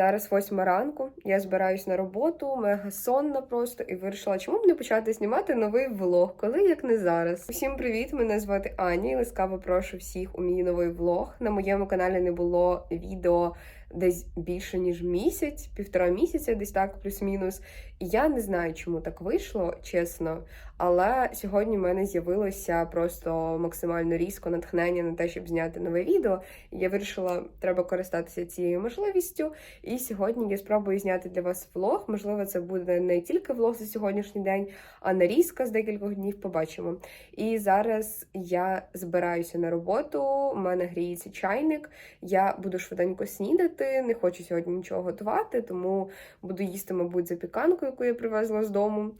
Зараз восьма ранку. Я збираюсь на роботу, мега сонна просто і вирішила, чому б не почати знімати новий влог, коли як не зараз. Усім привіт! Мене звати Аня. і Ласкаво прошу всіх у мій новий влог. На моєму каналі не було відео десь більше ніж місяць, півтора місяця, десь так, плюс-мінус. І я не знаю, чому так вийшло, чесно. Але сьогодні в мене з'явилося просто максимально різко натхнення на те, щоб зняти нове відео. Я вирішила, треба користатися цією можливістю. І сьогодні я спробую зняти для вас влог. Можливо, це буде не тільки влог за сьогоднішній день, а нарізка з декількох днів. Побачимо. І зараз я збираюся на роботу. У мене гріється чайник. Я буду швиденько снідати. Не хочу сьогодні нічого готувати, тому буду їсти, мабуть, запіканку, яку я привезла з дому.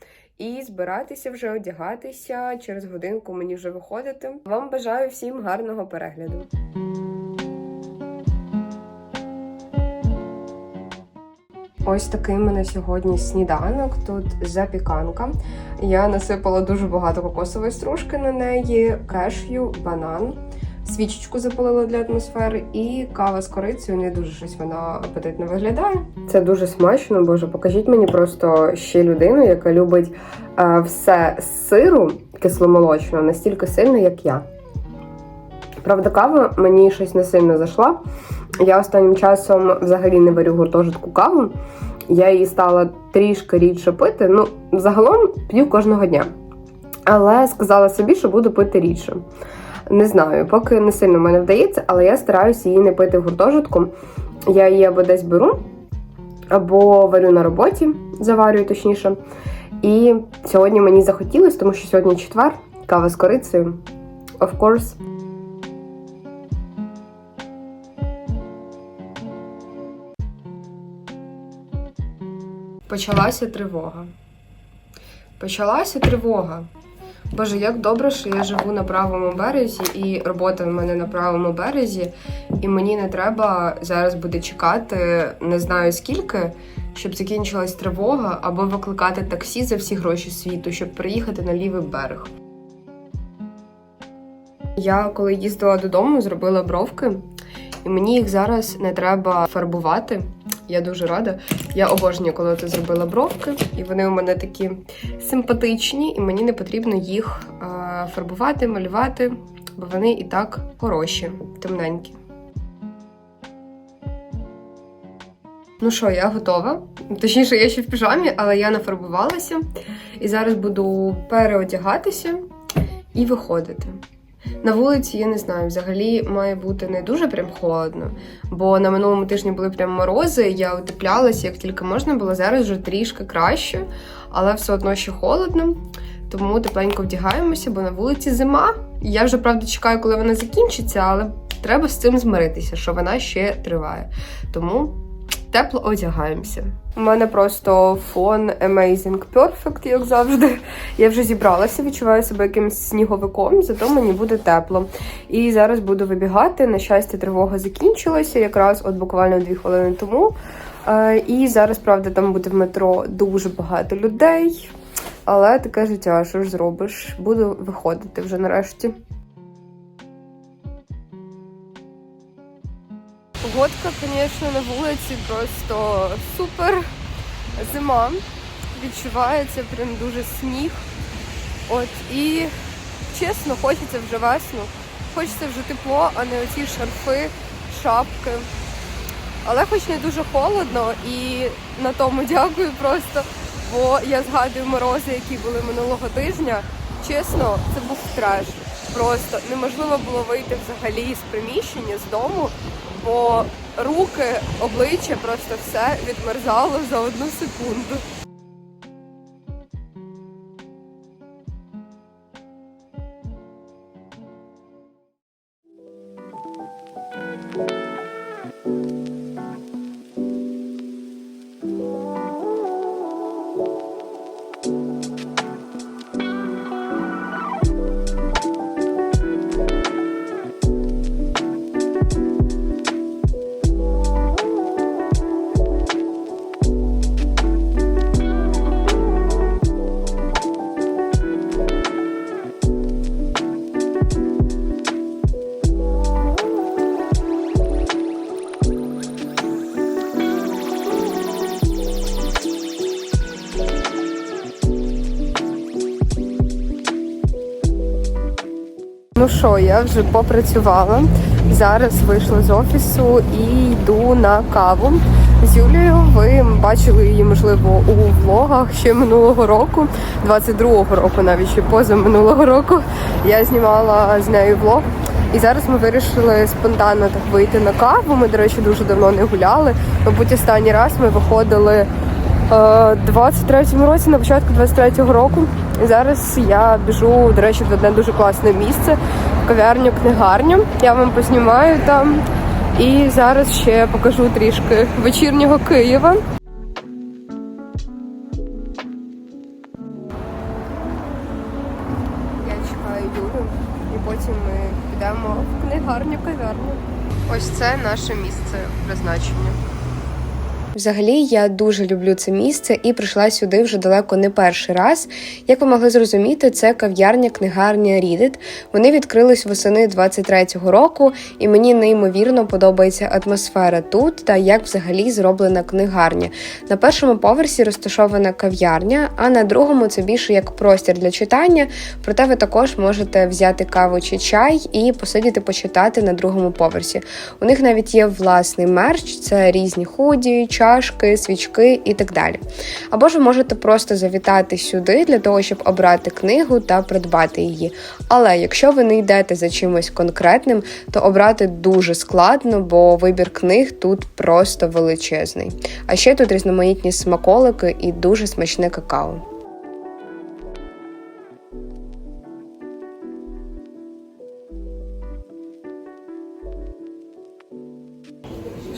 І збиратися вже одягатися. Через годинку мені вже виходити. Вам бажаю всім гарного перегляду. Ось такий мене сьогодні сніданок. Тут запіканка. Я насипала дуже багато кокосової стружки на неї, кешю, банан. Свічечку запалила для атмосфери і кава з корицею. Не дуже щось вона апетитно виглядає. Це дуже смачно, боже, покажіть мені просто ще людину, яка любить е, все з сиру кисломолочного настільки сильно, як я. Правда, кава мені щось не сильно зайшла. Я останнім часом взагалі не варю гуртожитку каву. Я її стала трішки рідше пити. Ну, загалом п'ю кожного дня. Але сказала собі, що буду пити рідше. Не знаю, поки не сильно в мене вдається, але я стараюся її не пити в гуртожитку. Я її або десь беру, або варю на роботі, заварюю точніше. І сьогодні мені захотілося, тому що сьогодні четвер, кава з корицею. Of course. Почалася тривога. Почалася тривога. Боже, як добре, що я живу на правому березі, і робота в мене на правому березі, і мені не треба зараз буде чекати не знаю скільки, щоб закінчилась тривога, або викликати таксі за всі гроші світу, щоб приїхати на лівий берег. Я коли їздила додому, зробила бровки, і мені їх зараз не треба фарбувати. Я дуже рада. Я обожнюю, коли ти зробила бровки, і вони у мене такі симпатичні, і мені не потрібно їх е, фарбувати, малювати, бо вони і так хороші, темненькі. Ну що, я готова. Точніше, я ще в піжамі, але я нафарбувалася. І зараз буду переодягатися і виходити. На вулиці, я не знаю, взагалі має бути не дуже прям холодно, бо на минулому тижні були прям морози, я утеплялася як тільки можна було. Зараз вже трішки краще, але все одно ще холодно. Тому тепленько вдягаємося, бо на вулиці зима. Я вже правда чекаю, коли вона закінчиться, але треба з цим змиритися, що вона ще триває. Тому тепло одягаємося. У мене просто фон Amazing Perfect, як завжди. Я вже зібралася, відчуваю себе якимось сніговиком, зато мені буде тепло. І зараз буду вибігати. На щастя, тривога закінчилася, якраз от буквально дві хвилини тому. Е, І зараз, правда, там буде в метро дуже багато людей. Але таке життя, що ж зробиш? Буду виходити вже нарешті. Погодка, звісно, на вулиці просто супер. Зима. Відчувається прям дуже сніг. От і чесно, хочеться вже весну. Хочеться вже тепло, а не оці шарфи, шапки. Але хоч не дуже холодно і на тому дякую просто, бо я згадую морози, які були минулого тижня. Чесно, це був треш. Просто неможливо було вийти взагалі з приміщення, з дому, бо руки, обличчя, просто все відмерзало за одну секунду. Ну що, я вже попрацювала. Зараз вийшла з офісу і йду на каву з Юлією. Ви бачили її, можливо, у влогах ще минулого року, 22-го року, навіть ще поза минулого року. Я знімала з нею влог. І зараз ми вирішили спонтанно так вийти на каву. Ми, до речі, дуже давно не гуляли. Мабуть, останній раз ми виходили е, 23-му році, на початку 23-го року. І зараз я біжу, до речі, в одне дуже класне місце, в кав'ярню книгарню. Я вам поснімаю там. І зараз ще покажу трішки вечірнього Києва. Я чекаю Юлю, і потім ми підемо в книгарню кав'ярню. Ось це наше місце призначення. Взагалі, я дуже люблю це місце і прийшла сюди вже далеко не перший раз. Як ви могли зрозуміти, це кав'ярня книгарня Рідит. Вони відкрились восени 23-го року, і мені неймовірно подобається атмосфера тут та як взагалі зроблена книгарня. На першому поверсі розташована кав'ярня, а на другому це більше як простір для читання. Проте ви також можете взяти каву чи чай і посидіти почитати на другому поверсі. У них навіть є власний мерч, це різні худі, чашки, свічки і так далі. Або ж ви можете просто завітати сюди для того, щоб обрати книгу та придбати її. Але якщо ви не йдете за чимось конкретним, то обрати дуже складно, бо вибір книг тут просто величезний. А ще тут різноманітні смаколики і дуже смачне какао.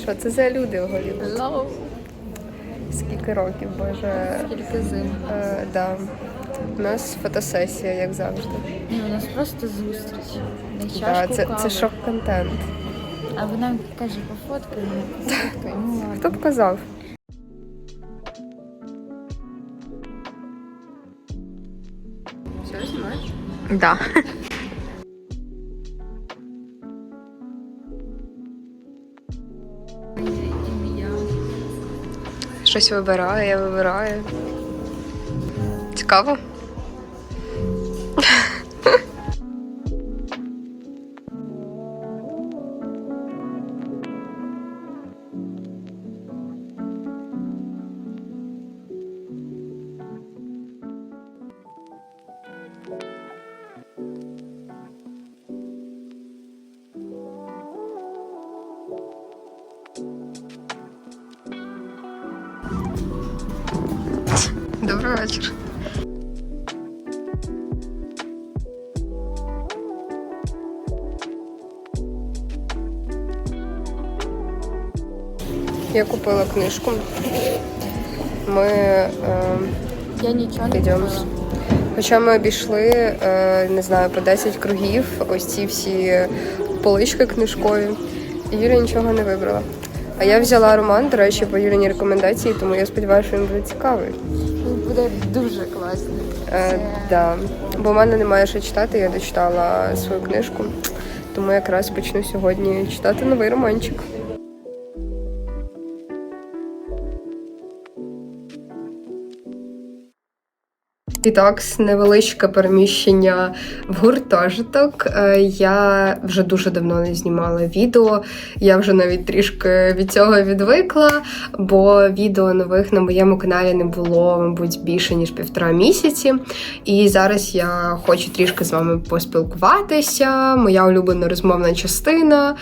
Що це за люди в Голлівуді? Hello. Скільки років, боже. Скільки зим. Е, да. У нас фотосесія, як завжди. Ні, у нас просто зустріч. На Да, чашку це, кави. це шок-контент. А вона каже, пофоткай мене, пофоткай. Ну ладно. Хто б казав? Все знаєш? Да. Щось вибираю, я вибираю. Цікаво? Вечір. Я купила книжку. Ми е, Я нічого не Йдемо. купила. Хоча ми обійшли, е, не знаю, по 10 кругів, ось ці всі полички книжкові. І Юля нічого не вибрала. А я взяла роман, до речі, по Юліній рекомендації, тому я сподіваюся, що він буде цікавий. Буде дуже класний. Е, Це- да. Бо в мене немає що читати, я дочитала свою книжку, тому якраз почну сьогодні читати новий романчик. І так, невеличке переміщення в гуртожиток. Е, Я вже дуже давно не знімала відео. Я вже навіть трішки від цього відвикла, бо відео нових на моєму каналі не було, мабуть, більше ніж півтора місяці. І зараз я хочу трішки з вами поспілкуватися. Моя улюблена розмовна частина. Е,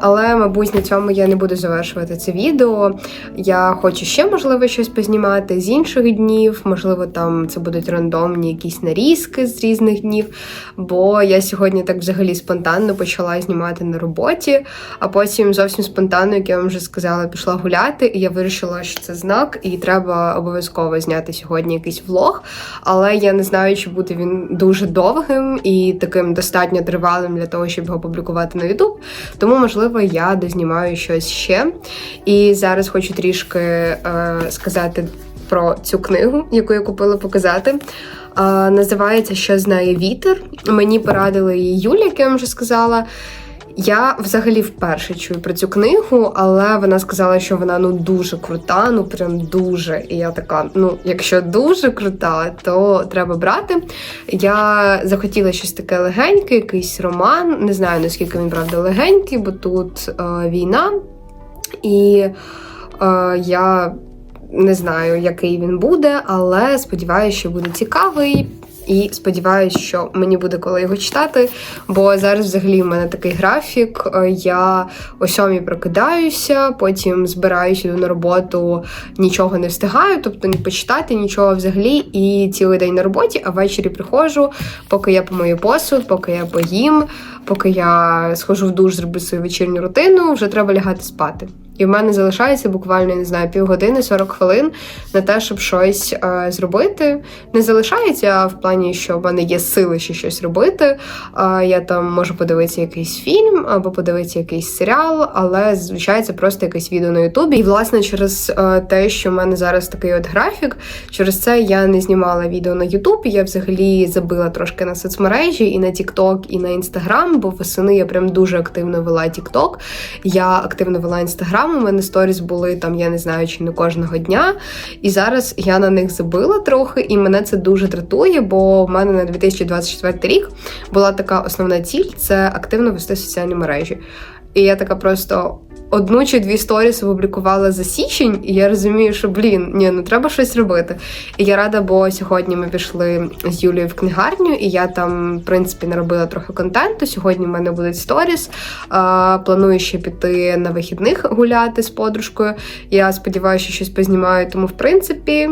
Але, мабуть, на цьому я не буду завершувати це відео. Я хочу ще, можливо, щось познімати з інших днів. Можливо, там це будуть рандомні якісь нарізки з різних днів. Бо я сьогодні так взагалі спонтанно почала знімати на роботі, а потім зовсім спонтанно, як я вам вже сказала, пішла гуляти, і я вирішила, що це знак, і треба обов'язково зняти сьогодні якийсь влог. Але я не знаю, чи буде він дуже довгим і таким достатньо тривалим для того, щоб його публікувати на YouTube. Тому, можливо, я дознімаю щось ще. І зараз хочу трішки е, сказати про цю книгу, яку я купила показати. А, називається Що знає вітер. Мені порадила її Юля, як я вам вже сказала. Я взагалі вперше чую про цю книгу, але вона сказала, що вона ну дуже крута, ну прям дуже. І я така: ну, якщо дуже крута, то треба брати. Я захотіла щось таке легеньке, якийсь роман. Не знаю наскільки він правда легенький, бо тут е, війна, і е, я не знаю, який він буде, але сподіваюся, що буде цікавий. І сподіваюся, що мені буде коли його читати. Бо зараз взагалі в мене такий графік. е, Я о сьомій прокидаюся, потім збираюся на роботу, нічого не встигаю, тобто не почитати нічого взагалі. І цілий день на роботі, а ввечері приходжу, поки я помию посуд, поки я поїм, поки я схожу в душ, зроблю свою вечірню рутину, вже треба лягати спати. І в мене залишається буквально не знаю півгодини, 40 хвилин на те, щоб щось е, зробити. Не залишається а в плані, що в мене є сили ще щось робити. Е, я там можу подивитися якийсь фільм або подивитися якийсь серіал, але звичайно це просто якесь відео на Ютубі. І власне через е, те, що в мене зараз такий от графік, через це я не знімала відео на Ютуб. Я взагалі забила трошки на соцмережі і на TikTok, і на Instagram, бо восени я прям дуже активно вела TikTok. Я активно вела Instagram, у мене сторіс були там, я не знаю, чи не кожного дня. І зараз я на них забила трохи, і мене це дуже дратує, бо в мене на 2024 рік була така основна ціль це активно вести соціальні мережі. І я така просто. Одну чи дві сторіс опублікувала за січень, і я розумію, що блін, ні, ну треба щось робити. І я рада, бо сьогодні ми пішли з Юлією в книгарню, і я там, в принципі, наробила трохи контенту. Сьогодні в мене будуть сторіс. А, планую ще піти на вихідних гуляти з подружкою. Я сподіваюся, що щось познімаю. Тому, в принципі,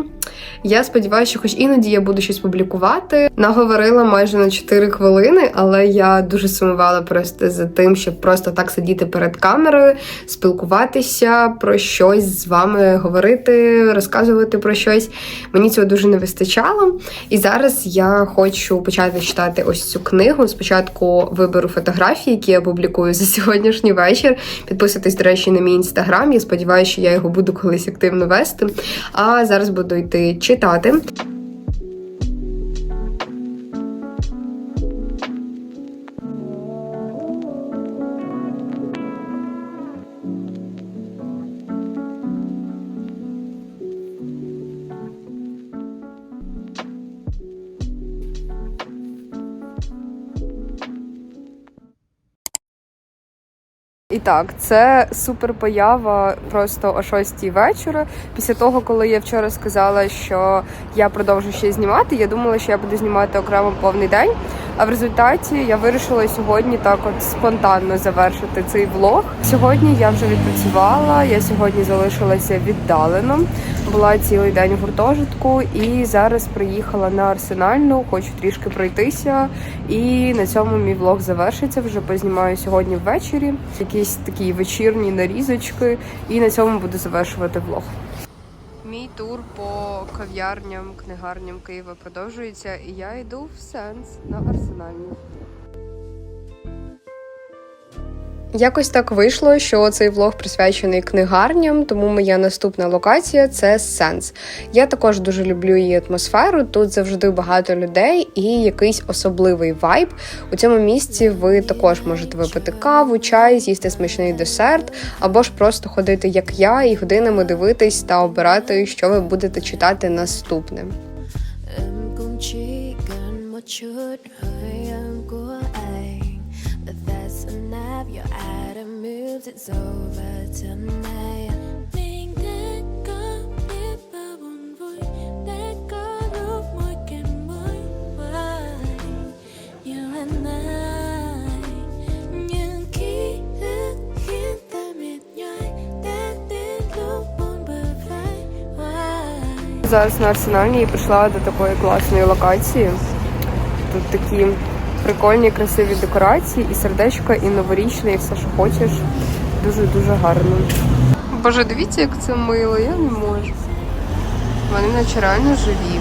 я сподіваюся, що хоч іноді я буду щось публікувати. Наговорила майже на 4 хвилини, але я дуже сумувала просто за тим, щоб просто так сидіти перед камерою, спілкуватися про щось з вами, говорити, розказувати про щось. Мені цього дуже не вистачало. І зараз я хочу почати читати ось цю книгу. Спочатку виберу фотографії, які я публікую за сьогоднішній вечір. Підписуйтесь, до речі, на мій інстаграм. Я сподіваюся, що я його буду колись активно вести. А зараз буду йти читати. І так, це супер поява просто о 6 вечора. Після того, коли я вчора сказала, що я продовжу ще знімати, я думала, що я буду знімати окремо повний день. А в результаті я вирішила сьогодні так от спонтанно завершити цей влог. Сьогодні я вже відпрацювала, я сьогодні залишилася віддалено. Була цілий день в гуртожитку і зараз приїхала на арсенальну, хочу трішки пройтися. І на цьому мій влог завершиться. Вже познімаю сьогодні ввечері. Якісь такі вечірні нарізочки, і на цьому буду завершувати влог. Тур по кав'ярням, книгарням Києва продовжується, і я йду в сенс на арсенальну. Якось так вийшло, що цей влог присвячений книгарням, тому моя наступна локація це Сенс. Я також дуже люблю її атмосферу. Тут завжди багато людей і якийсь особливий вайб. У цьому місці ви також можете випити каву, чай, з'їсти смачний десерт, або ж просто ходити, як я, і годинами дивитись та обирати, що ви будете читати наступним. Buồn bờ vai Why? Зараз на арсенальній прийшла до такої класної локації. Тут такі прикольні, красиві декорації, і сердечко, і новорічне, і все, що хочеш. Дуже дуже гарно. Боже, дивіться, як це мило, я не можу. Вони наче реально живі.